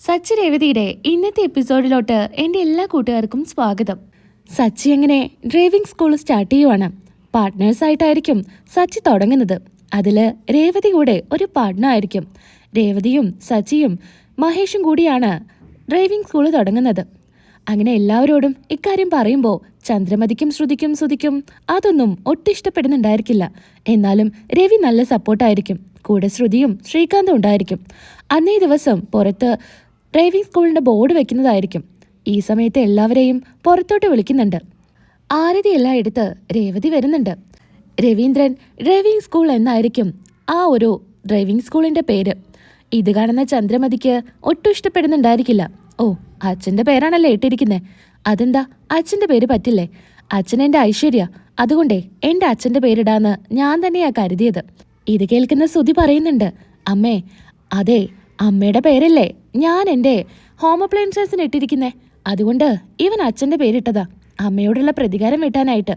സച്ചി രേവതിയുടെ ഇന്നത്തെ എപ്പിസോഡിലോട്ട് എന്റെ എല്ലാ കൂട്ടുകാർക്കും സ്വാഗതം. സച്ചി എങ്ങനെ ഡ്രൈവിംഗ് സ്കൂൾ സ്റ്റാർട്ട് ചെയ്യുവാണ്? പാർട്ട്നേഴ്സ് ആയിട്ടായിരിക്കും സച്ചി തുടങ്ങുന്നത്. അതിൽ രേവതി കൂടെ ഒരു പാർട്ട്ണർ ആയിരിക്കും. രേവതിയും സച്ചിയും മഹേഷും കൂടിയാണ് ഡ്രൈവിംഗ് സ്കൂൾ തുടങ്ങുന്നത്. അങ്ങനെ എല്ലാവരോടും ഇക്കാര്യം പറയുമ്പോൾ ചന്ദ്രമതിക്കും ശ്രുതിക്കും ശ്രുതിക്കും അതൊന്നും ഒട്ടും ഇഷ്ടപ്പെടുന്നുണ്ടായിരിക്കില്ല എന്നാലും രവി നല്ല സപ്പോർട്ടായിരിക്കും കൂടെ ശ്രുതിയും ശ്രീകാന്തും ഉണ്ടായിരിക്കും. അന്നേ ദിവസം പുറത്ത് ഡ്രൈവിംഗ് സ്കൂളിന്റെ ബോർഡ് വെക്കുന്നതായിരിക്കും. ഈ സമയത്ത് എല്ലാവരെയും പുറത്തോട്ട് വിളിക്കുന്നുണ്ട്. ആരതി എല്ലാം എടുത്ത് രേവതി വരുന്നുണ്ട്. രവീന്ദ്രൻ ഡ്രൈവിംഗ് സ്കൂൾ എന്നായിരിക്കും ആ ഒരു ഡ്രൈവിംഗ് സ്കൂളിന്റെ പേര്. ഇത് കാണുന്ന ചന്ദ്രമതിക്ക് ഒട്ടും ഇഷ്ടപ്പെടുന്നുണ്ടായിരിക്കില്ല. ഓ അച്ഛന്റെ പേരാണല്ലേ ഇട്ടിരിക്കുന്നത് അതെന്താ? അച്ഛന്റെ പേര് പറ്റില്ലേ? അച്ഛൻ ഐശ്വര്യ. അതുകൊണ്ടേ എന്റെ അച്ഛന്റെ പേരിടാന്ന് ഞാൻ തന്നെയാ കരുതിയത്. ഇത് കേൾക്കുന്ന സുതി പറയുന്നുണ്ട്. അമ്മേ അതെ അമ്മയുടെ പേരല്ലേ? ഞാൻ എന്റെ ഹോം അപ്ലയൻസസിന് ഇട്ടിരിക്കുന്നേ? അതുകൊണ്ട് ഇവൻ അച്ഛന്റെ പേരിട്ടതാ. അമ്മയോടുള്ള പ്രതികാരം വെട്ടാനായിട്ട്.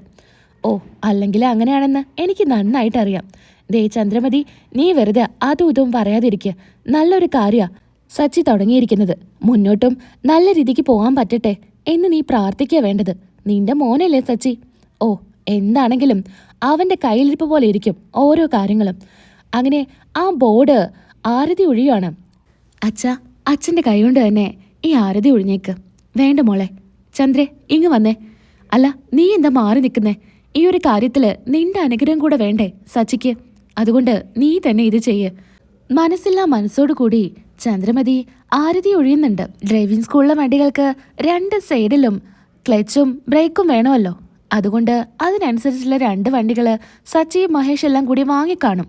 ഓ അല്ലെങ്കിൽ അങ്ങനെയാണെന്ന് എനിക്ക് നന്നായിട്ട് അറിയാം ദേ ചന്ദ്രമതി നീ വെറുതെ അതും ഇതും പറയാതിരിക്കുക നല്ലൊരു കാര്യ സച്ചി തുടങ്ങിയിരിക്കുന്നത്. മുന്നോട്ടും നല്ല രീതിക്ക് പോകാൻ പറ്റട്ടെ എന്ന് നീ പ്രാർത്ഥിക്കുക വേണ്ടത്. നിന്റെ മോനല്ലേ സച്ചി? ഓ എന്താണെങ്കിലും അവന്റെ കയ്യിലിരിപ്പ് പോലെ ഇരിക്കും ഓരോ കാര്യങ്ങളും. അങ്ങനെ ആ ബോർഡ് ആരതി ഒഴിയാണ് അച്ഛ അച്ഛന്റെ കൈകൊണ്ട് തന്നെ ഈ ആരതി ഒഴിഞ്ഞേക്ക്. വേണ്ട മോളെ ചന്ദ്രേ ഇങ്ങ് വന്നേ. അല്ല നീ എന്താ മാറി നിൽക്കുന്നേ? ഈ ഒരു കാര്യത്തിൽ നിന്റെ അനുഗ്രഹം കൂടെ വേണ്ടേ സച്ചിക്ക്? അതുകൊണ്ട് നീ തന്നെ ഇത് ചെയ്യ്. മനസ്സില്ലാ മനസ്സോടു കൂടി ചന്ദ്രമതി ആരതി ഒഴിയുന്നുണ്ട്. ഡ്രൈവിംഗ് സ്കൂളിലെ വണ്ടികൾക്ക് രണ്ട് സൈഡിലും ക്ലച്ചും ബ്രേക്കും വേണമല്ലോ. അതുകൊണ്ട് അതിനനുസരിച്ചുള്ള രണ്ട് വണ്ടികൾ സച്ചി മഹേഷ് എല്ലാം കൂടി വാങ്ങിക്കാണും.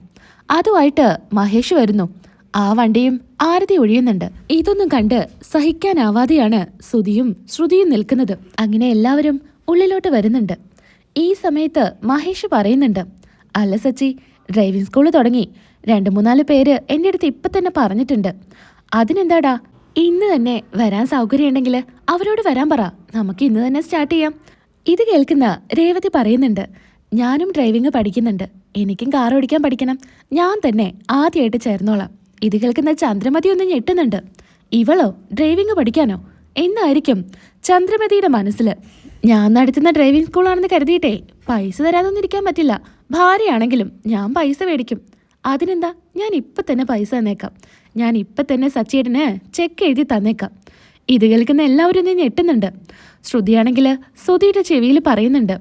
അതുമായിട്ട് മഹേഷ് വരുന്നു. ആ വണ്ടിയും ആരതി ഒഴിയുന്നുണ്ട്. ഇതൊന്നും കണ്ട് സഹിക്കാനാവാതെയാണ് ശ്രുതിയും ശ്രുതിയും നിൽക്കുന്നത്. അങ്ങനെ എല്ലാവരും ഉള്ളിലോട്ട് വരുന്നുണ്ട്. ഈ സമയത്ത് മഹേഷ് പറയുന്നുണ്ട് അല്ല സച്ചി ഡ്രൈവിംഗ് സ്കൂൾ തുടങ്ങി. രണ്ട് മൂന്നാൽ പേര് എന്റെ അടുത്ത് ഇപ്പൊ തന്നെ പറഞ്ഞിട്ടുണ്ട്. അതിനെന്താടാ? ഇന്ന് തന്നെ വരാൻ സൗകര്യമുണ്ടെങ്കിൽ അവരോട് വരാൻ പറ. നമുക്ക് ഇന്ന് തന്നെ സ്റ്റാർട്ട് ചെയ്യാം. ഇത് കേൾക്കുന്ന രേവതി പറയുന്നുണ്ട് ഞാനും ഡ്രൈവിംഗ് പഠിക്കുന്നുണ്ട്. എനിക്കും കാർ ഓടിക്കാൻ പഠിക്കണം. ഞാൻ തന്നെ ആദ്യമായിട്ട് ചേർന്നോളാം. ഇത് കേൾക്കുന്ന ചന്ദ്രമതി ഒന്ന് ഞെട്ടുന്നുണ്ട്. ഇവളോ? ഡ്രൈവിംഗ് പഠിക്കാനോ? എന്നായിരിക്കും? ചന്ദ്രമതിയുടെ മനസ്സിൽ ഞാൻ നടത്തുന്ന ഡ്രൈവിംഗ് സ്കൂളാണെന്ന് കരുതിയിട്ടേ. പൈസ തരാതൊന്നും ഇരിക്കാൻ പറ്റില്ല. ഭാര്യയാണെങ്കിലും ഞാൻ പൈസ മേടിക്കും. അതിനെന്താ? ഞാൻ ഇപ്പം തന്നെ പൈസ തന്നേക്കാം. ഞാൻ ഇപ്പം തന്നെ സച്ചേട്ടന് ചെക്ക് എഴുതി തന്നേക്കാം. ഇത് കേൾക്കുന്ന എല്ലാവരും ഒന്ന് ഞെട്ടുന്നുണ്ട്. ശ്രുതിയാണെങ്കിൽ ശ്രുതിയുടെ ചെവിയിൽ പറയുന്നുണ്ട്.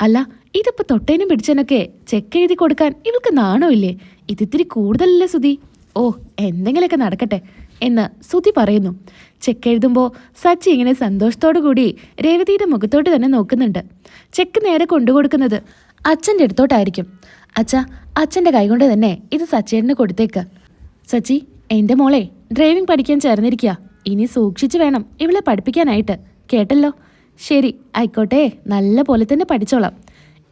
അല്ല ഇതിപ്പോൾ തൊട്ടേനും പിടിച്ചതിനൊക്കെ ചെക്ക് എഴുതി കൊടുക്കാൻ ഇവൾക്ക് നാണമില്ലേ ഇതിത്തിരി കൂടുതലല്ലേ സുധി ഓ എന്തെങ്കിലുമൊക്കെ നടക്കട്ടെ എന്ന് സുതി പറയുന്നു. ചെക്ക് എഴുതുമ്പോൾ സച്ചി ഇങ്ങനെ സന്തോഷത്തോടു കൂടി രേവതിയുടെ മുഖത്തോട്ട് തന്നെ നോക്കുന്നുണ്ട്. ചെക്ക് നേരെ കൊണ്ടുകൊടുക്കുന്നത് അച്ഛന്റെ അടുത്തോട്ടായിരിക്കും. അച്ഛ അച്ഛന്റെ കൈകൊണ്ട് തന്നെ ഇത് സച്ചേട്ടന് കൊടുത്തേക്ക്. സച്ചി എന്റെ മോളെ ഡ്രൈവിംഗ് പഠിക്കാൻ ചേർന്നിരിക്കുക ഇനി സൂക്ഷിച്ചു വേണം ഇവളെ പഠിപ്പിക്കാനായിട്ട്. കേട്ടല്ലോ? ശരി ആയിക്കോട്ടെ. നല്ല പോലെ തന്നെ പഠിച്ചോളാം.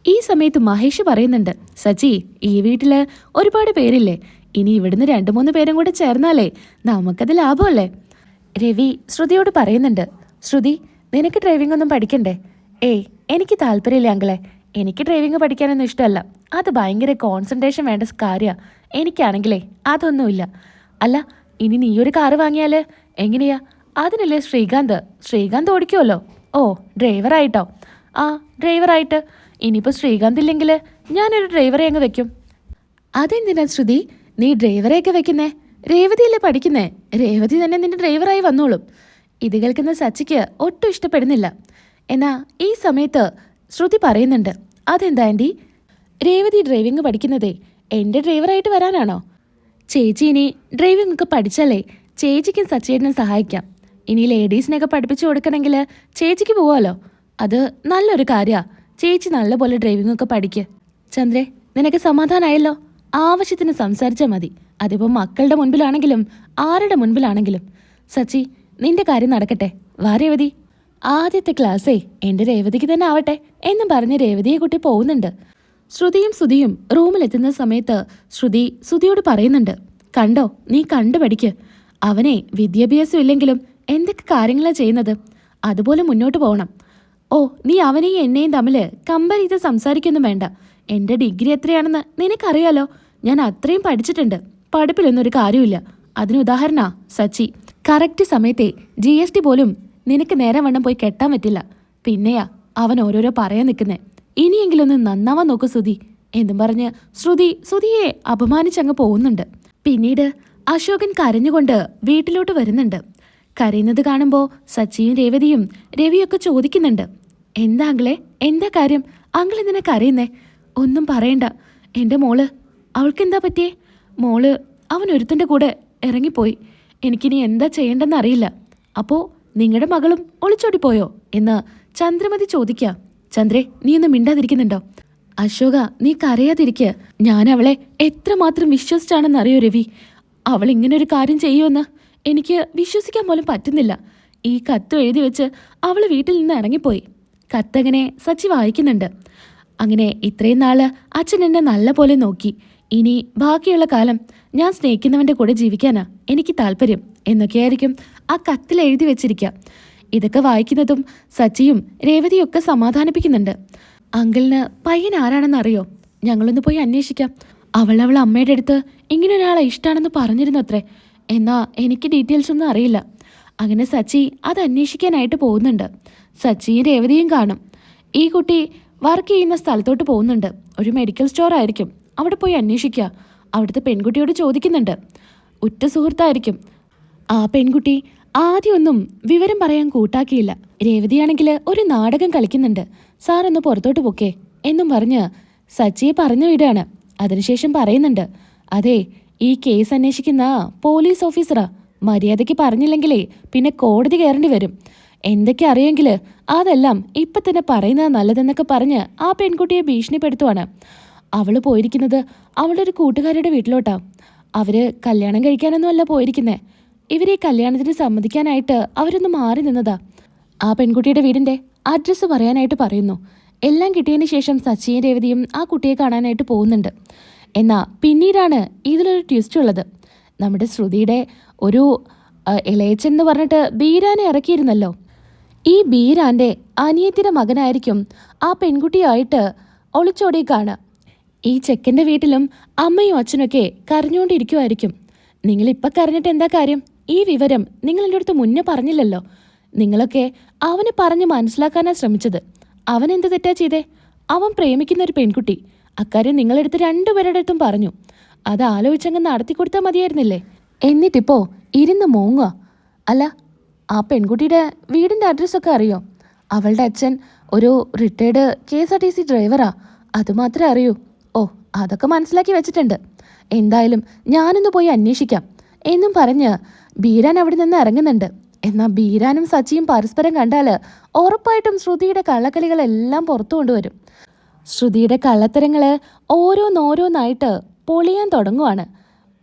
ഈ സമയത്ത് മഹേഷ് പറയുന്നുണ്ട് സച്ചി ഈ വീട്ടിൽ ഒരുപാട് പേരില്ലേ? ഇനി ഇവിടുന്ന് രണ്ടു മൂന്ന് പേരും കൂടെ ചേർന്നാലേ നമുക്കത് ലാഭമല്ലേ? രവി ശ്രുതിയോട് പറയുന്നുണ്ട്. ശ്രുതി നിനക്ക് ഡ്രൈവിംഗ് ഒന്നും പഠിക്കണ്ടേ? ഏയ് എനിക്ക് താല്പര്യമില്ല അങ്കളെ. എനിക്ക് ഡ്രൈവിംഗ് പഠിക്കാനൊന്നും ഇഷ്ടമല്ല. അത് ഭയങ്കര കോൺസെൻട്രേഷൻ വേണ്ട കാര്യമാണ് എനിക്കാണെങ്കിലേ അതൊന്നുമില്ല. അല്ല ഇനി നീ ഒരു കാറ് വാങ്ങിയാൽ എങ്ങനെയാ? അതിനല്ലേ ശ്രീകാന്ത്? ശ്രീകാന്ത് ഓടിക്കുമല്ലോ ഓ ഡ്രൈവറായിട്ടോ ആ ഡ്രൈവറായിട്ട് ഇനിയിപ്പോൾ ശ്രീകാന്ത് ഇല്ലെങ്കിൽ ഞാനൊരു ഡ്രൈവറെ അങ്ങ് വെക്കും. അതെന്തിനാ ശ്രുതി? നീ ഡ്രൈവറെയൊക്കെ വെക്കുന്നേ? രേവതിയല്ലേ പഠിക്കുന്നേ? രേവതി തന്നെ നിന്റെ ഡ്രൈവറായി വന്നോളും. ഇത് കേൾക്കുന്ന സച്ചിക്ക് ഒട്ടും ഇഷ്ടപ്പെടുന്നില്ല. എന്നാ ഈ സമയത്ത് ശ്രുതി പറയുന്നുണ്ട്. അതെന്താ ആന്റി രേവതി ഡ്രൈവിംഗ് പഠിക്കുന്നതേ എന്റെ ഡ്രൈവറായിട്ട് വരാനാണോ? ചേച്ചി ഇനി ഡ്രൈവിംഗ് ഒക്കെ പഠിച്ചാലേ ചേച്ചിക്കും സച്ചേട്ടനും സഹായിക്കാം. ഇനി ലേഡീസിനെയൊക്കെ പഠിപ്പിച്ചു കൊടുക്കണമെങ്കിൽ ചേച്ചിക്ക് പോവാലോ? അത് നല്ലൊരു കാര്യമാണ് ചേച്ചി നല്ലപോലെ ഡ്രൈവിംഗ് ഒക്കെ പഠിക്ക്. ചന്ദ്രേ നിനക്ക് സമാധാനമായല്ലോ ആവശ്യത്തിന് സംസാരിച്ചാൽ മതി. അതിപ്പോ മക്കളുടെ മുൻപിലാണെങ്കിലും ആരുടെ മുൻപിലാണെങ്കിലും. സച്ചി നിന്റെ കാര്യം നടക്കട്ടെ. വാ രേവതി. ആദ്യത്തെ ക്ലാസ്സേ എന്റെ രേവതിക്ക് തന്നെ ആവട്ടെ എന്നും പറഞ്ഞ് രേവതിയെ കുട്ടി പോകുന്നുണ്ട്. ശ്രുതിയും സുധിയും റൂമിലെത്തുന്ന സമയത്ത് ശ്രുതി സുധിയോട് പറയുന്നുണ്ട് കണ്ടോ നീ കണ്ടു പഠിക്ക് അവനെ വിദ്യാഭ്യാസം ഇല്ലെങ്കിലും എന്തൊക്കെ കാര്യങ്ങളാണ് ചെയ്യുന്നത്? അതുപോലെ മുന്നോട്ട് പോകണം. ഓ നീ അവനെയും എന്നെയും തമ്മിൽ കമ്പയർ ചെയ്ത് സംസാരിക്കൊന്നും വേണ്ട. എന്റെ ഡിഗ്രി എത്രയാണെന്ന് നിനക്കറിയാലോ? ഞാൻ അത്രയും പഠിച്ചിട്ടുണ്ട്. പഠിപ്പിലൊന്നും ഒരു കാര്യമില്ല അതിന് ഉദാഹരണ സച്ചി. കറക്റ്റ് സമയത്തെ ജി എസ് ടി പോലും നിനക്ക് നേരെ വണ്ണം പോയി കെട്ടാൻ പറ്റില്ല. പിന്നെയാ അവൻ ഓരോരോ പറയാൻ നിൽക്കുന്നേ. ഇനിയെങ്കിലൊന്ന് നന്നാവാൻ നോക്കൂ ശ്രുതി. എന്നും പറഞ്ഞ് ശ്രുതി ശ്രുതിയെ അപമാനിച്ചങ്ങ് പോകുന്നുണ്ട്. പിന്നീട് അശോകൻ കരഞ്ഞുകൊണ്ട് വീട്ടിലോട്ട് വരുന്നുണ്ട്. കരയുന്നത് കാണുമ്പോൾ സച്ചിയും രേവതിയും രവിയൊക്കെ ചോദിക്കുന്നുണ്ട്. എന്താ അങ്കിളെ? എന്താ കാര്യം? അങ്കിൾ എന്തിനാ കരയുന്നേ? ഒന്നും പറയണ്ട. എന്റെ മോൾ അവൾക്കെന്താ പറ്റിയേ? മോൾ അവൻ ഒരുത്തന്റെ കൂടെ ഇറങ്ങിപ്പോയി. എനിക്കിനി എന്താ ചെയ്യേണ്ടെന്ന് അറിയില്ല. അപ്പോൾ നിങ്ങളുടെ മകളും ഒളിച്ചോടി പോയോ എന്ന് ചന്ദ്രമതി ചോദിക്കുക ചന്ദ്രേ നീ ഒന്ന് മിണ്ടാതിരിക്കുന്നുണ്ടോ? അശോക നീ കരയാതിരിക്കുക ഞാൻ അവളെ എത്രമാത്രം വിശ്വസിച്ചാണെന്ന് അറിയോ രവി? അവൾ ഇങ്ങനെ ഒരു കാര്യം ചെയ്യുമെന്ന് എനിക്ക് വിശ്വസിക്കാൻ പോലും പറ്റുന്നില്ല. ഈ കത്ത് എഴുതി വെച്ച് അവൾ വീട്ടിൽ നിന്ന് ഇറങ്ങിപ്പോയി. കത്തങ്ങനെ സച്ചി വായിക്കുന്നുണ്ട്. അങ്ങനെ ഇത്രയും നാൾ അച്ഛൻ എന്നെ നല്ല പോലെ നോക്കി. ഇനി ബാക്കിയുള്ള കാലം ഞാൻ സ്നേഹിക്കുന്നവന്റെ കൂടെ ജീവിക്കാനാ എനിക്ക് താല്പര്യം എന്നൊക്കെയായിരിക്കും ആ കത്തിൽ എഴുതി വെച്ചിരിക്കുക ഇതൊക്കെ വായിക്കുന്നതും സച്ചിയും രേവതിയും ഒക്കെ സമാധാനിപ്പിക്കുന്നുണ്ട്. അങ്കിളിന് പയ്യൻ ആരാണെന്നറിയോ? ഞങ്ങളൊന്ന് പോയി അന്വേഷിക്കാം. അവൾ അവൾ അമ്മയുടെ അടുത്ത് ഇങ്ങനെ ഒരാളെ ഇഷ്ടമാണെന്ന് പറഞ്ഞിരുന്നത്രേ. എന്നാ എനിക്ക് ഡീറ്റെയിൽസ് ഒന്നും അറിയില്ല. അങ്ങനെ സച്ചി അത് അന്വേഷിക്കാനായിട്ട് പോകുന്നുണ്ട്. സച്ചിയും രേവതിയും കാണും. ഈ കുട്ടി വർക്ക് ചെയ്യുന്ന സ്ഥലത്തോട്ട് പോകുന്നുണ്ട്. ഒരു മെഡിക്കൽ സ്റ്റോർ ആയിരിക്കും അവിടെ പോയി അന്വേഷിക്കുക. അവിടുത്തെ പെൺകുട്ടിയോട് ചോദിക്കുന്നുണ്ട്. ഉറ്റ സുഹൃത്തായിരിക്കും. ആ പെൺകുട്ടി ആദ്യമൊന്നും വിവരം പറയാൻ കൂട്ടാക്കിയില്ല. രേവതിയാണെങ്കിൽ ഒരു നാടകം കളിക്കുന്നുണ്ട്. സാറൊന്ന് പുറത്തോട്ട് പൊക്കേ എന്നും പറഞ്ഞ് സച്ചിയെ പറഞ്ഞു വിടുകയാണ്. അതിനുശേഷം പറയുന്നുണ്ട്. അതെ ഈ കേസ് അന്വേഷിക്കുന്ന പോലീസ് ഓഫീസറാ. മര്യാദയ്ക്ക് പറഞ്ഞില്ലെങ്കിലേ പിന്നെ കോടതി കയറേണ്ടി വരും. എന്തൊക്കെ അറിയെങ്കിൽ അതെല്ലാം ഇപ്പം തന്നെ പറയുന്നത് നല്ലതെന്നൊക്കെ പറഞ്ഞ് ആ പെൺകുട്ടിയെ ഭീഷണിപ്പെടുത്തുവാണ്. അവൾ പോയിരിക്കുന്നത് അവളുടെ ഒരു കൂട്ടുകാരിയുടെ വീട്ടിലോട്ടാ. അവർ കല്യാണം കഴിക്കാനൊന്നും അല്ല പോയിരിക്കുന്നേ. ഇവരെ കല്യാണത്തിന് സമ്മതിക്കാനായിട്ട് അവരൊന്ന് മാറി നിന്നതാ. ആ പെൺകുട്ടിയുടെ വീടിന്റെ അഡ്രസ്സ് പറയാനായിട്ട് പറയുന്നു. എല്ലാം കിട്ടിയതിന് ശേഷം സച്ചിയും രേവതിയും ആ കുട്ടിയെ കാണാനായിട്ട് പോകുന്നുണ്ട്. എന്നാ പിന്നീടാണ് ഇതിലൊരു ട്വിസ്റ്റ് ഉള്ളത്. നമ്മുടെ ശ്രുതിയുടെ ഒരു ഇളയച്ചൻ എന്ന് പറഞ്ഞിട്ട് ബീരാനെ ഇറക്കിയിരുന്നല്ലോ. ഈ ബീരാന്റെ അനിയത്തിയുടെ മകനായിരിക്കും ആ പെൺകുട്ടിയായിട്ട് ഒളിച്ചോടി ഈ ചെക്കന്റെ വീട്ടിലും അമ്മയും അച്ഛനൊക്കെ കരഞ്ഞുകൊണ്ടിരിക്കുമായിരിക്കും നിങ്ങൾ ഇപ്പം കരഞ്ഞിട്ട് എന്താ കാര്യം? ഈ വിവരം നിങ്ങൾ എന്റെ അടുത്ത് മുന്നേ പറഞ്ഞില്ലല്ലോ. നിങ്ങളൊക്കെ അവനെ പറഞ്ഞ് മനസ്സിലാക്കാനാണ് ശ്രമിച്ചത്. അവൻ എന്ത് തെറ്റാ ചെയ്തേ? അവൻ പ്രേമിക്കുന്ന ഒരു പെൺകുട്ടി. അക്കാര്യം നിങ്ങളെടുത്ത് രണ്ടുപേരുടെ അടുത്തും പറഞ്ഞു. അത് ആലോചിച്ചങ്ങ് നടത്തി കൊടുത്താൽ മതിയായിരുന്നില്ലേ? എന്നിട്ടിപ്പോ ഇരുന്ന് മോങ്ങുക അല്ല ആ പെൺകുട്ടിയുടെ വീടിന്റെ അഡ്രസ്സൊക്കെ അറിയോ? അവളുടെ അച്ഛൻ ഒരു retired K S R T C ഡ്രൈവറാ അതുമാത്രമേ അറിയൂ. ഓ അതൊക്കെ മനസ്സിലാക്കി വെച്ചിട്ടുണ്ട്. എന്തായാലും ഞാനൊന്ന് പോയി അന്വേഷിക്കാം. എന്നും പറഞ്ഞ് ബീരാൻ അവിടെ നിന്ന് ഇറങ്ങുന്നുണ്ട്. എന്നാൽ ബീരാനും സച്ചിയും പരസ്പരം കണ്ടാൽ ഉറപ്പായിട്ടും ശ്രുതിയുടെ കള്ളക്കളികളെല്ലാം പുറത്തു കൊണ്ടുവരും. ശ്രുതിയുടെ കള്ളത്തരങ്ങൾ ഓരോന്നോരോന്നായിട്ട് പൊളിയാൻ തുടങ്ങുവാണ്.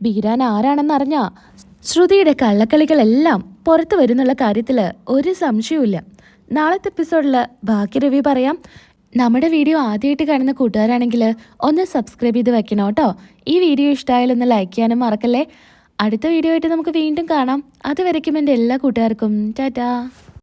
ബീരാൻ ആരാണെന്നറിഞ്ഞ ശ്രുതിയുടെ കള്ളക്കളികളെല്ലാം പുറത്തു വരുന്നുള്ള കാര്യത്തിൽ ഒരു സംശയവുമില്ല. നാളത്തെ എപ്പിസോഡിൽ ബാക്കി രവി പറയാം. നമ്മുടെ വീഡിയോ ആദ്യമായിട്ട് കാണുന്ന കൂട്ടുകാരാണെങ്കിൽ ഒന്ന് സബ്സ്ക്രൈബ് ചെയ്ത് വെക്കണം കേട്ടോ. ഈ വീഡിയോ ഇഷ്ടമായാലും ഒന്ന് ലൈക്ക് ചെയ്യാനും മറക്കല്ലേ. അടുത്ത വീഡിയോ ആയിട്ട് നമുക്ക് വീണ്ടും കാണാം. അതുവരയ്ക്കും എന്റെ എല്ലാ കൂട്ടുകാർക്കും. ടാറ്റാ.